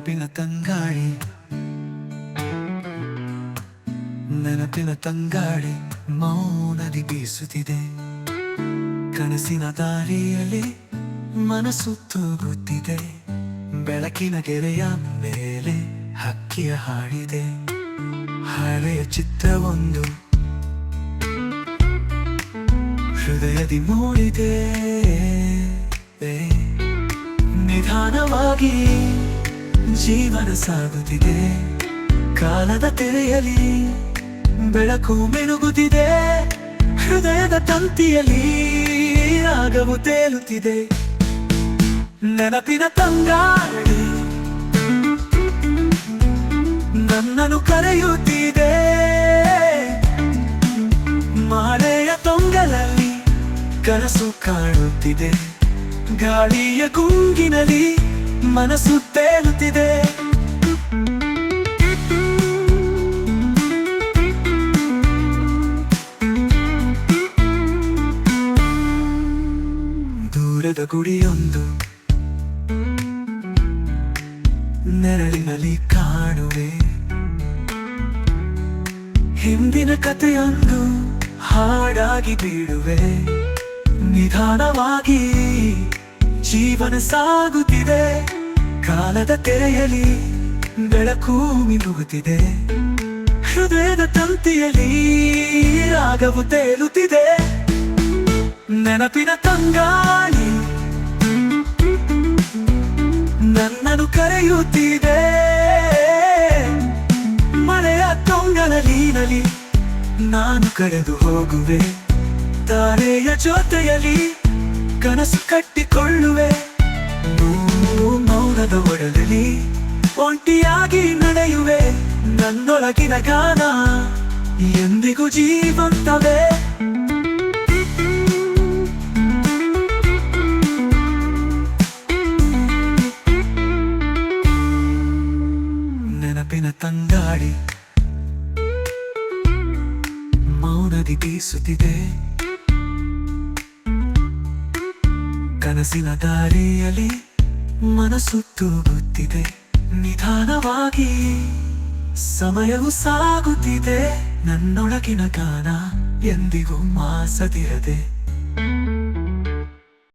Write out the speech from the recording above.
ನೆನಪಿನ ತಂಗಾಳಿ ನೆನಪಿನ ತಂಗಾಳಿ ಮೌನದಿ ಬೀಸುತ್ತಿದೆ. ಕನಸಿನ ದಾರಿಯಲ್ಲಿ ಮನಸ್ಸು ತೂಗುತ್ತಿದೆ. ಬೆಳಕಿನ ಗೆರೆಯ ಮೇಲೆ ಹಕ್ಕಿಯ ಹಾಡಿದೆ. ಹಳೆಯ ಚಿತ್ರವೊಂದು ಹೃದಯದಿ ಮೂಡಿದೆ. ನಿಧಾನವಾಗಿ ಜೀವನ ಸಾಗುತ್ತಿದೆ. ಕಾಲದ ತೆರೆಯಲಿ ಬೆಳಕು ಮೆರುಗುತ್ತಿದೆ ಹೃದಯದ ತಂತಿಯಲ್ಲಿ ರಾಗವು ತೇಲುತ್ತಿದೆ. ನೆನಪಿನ ತಂಗಾಡಿ ನನ್ನನ್ನು ಕರೆಯುತ್ತಿದೆ. ಮಾಲೆಯ ತೊಂಗಲಲ್ಲಿ ಕನಸು ಕಾಣುತ್ತಿದೆ. ಗಾಳಿಯ ಗುಂಗಿನಲ್ಲಿ ಮನಸ್ಸು ತೇಲುತ್ತಿದೆ. ದೂರದ ಗುಡಿಯೊಂದು ನೆರಳಿನಲ್ಲಿ ಕಾಣುವೆ. ಹಿಂದಿನ ಕಥೆಯೊಂದು ಹಾಡಾಗಿ ಬೀಳುವೆ. ನಿಧಾನವಾಗಿ ಜೀವನ ಸಾಗುತ್ತಿದೆ, ಕಾಲದ ತೆರೆಯಲಿ ಬೆಳಕು ಮಿನುಗುತ್ತಿದೆ. ಹೃದಯದ ತಂತಿಯಲ್ಲಿ ರಾಗವು ತೇಲುತ್ತಿದೆ. ನೆನಪಿನ ತಂಗಾಳಿ ನನ್ನನ್ನು ಕರೆಯುತ್ತಿದೆ. ಮಳೆಯ ತೊಂಗಲಲೀನಲಿ ನಾನು ಕರೆದು ಹೋಗುವೆ, ತಾರೆಯ ಜೊತೆಯಲ್ಲಿ. ಕನಸು ಕಟ್ಟಿಕೊಳ್ಳುವೆ. ಮೌನದ ಒಡಲಿ ಒಂಟಿಯಾಗಿ ನಡೆಯುವೆ. ನನ್ನೊಳಗಿನ ಗಾನ ಎಂದಿಗೂ ಜೀವಂತವೇ. ನೆನಪಿನ ತಂಗಾಡಿ ಮೌನದಿ ಬೀಸುತ್ತಿದೆ. ಕನಸಿನ ದಾರಿಯಲ್ಲಿ ಮನಸ್ಸು ತೂಗುತ್ತಿದೆ ನಿಧಾನವಾಗಿ ಸಮಯವು ಸಾಗುತ್ತಿದೆ ನನ್ನೊಳಗಿನ ಗಾನ ಎಂದಿಗೂ ಮಾಸದಿರದೆ.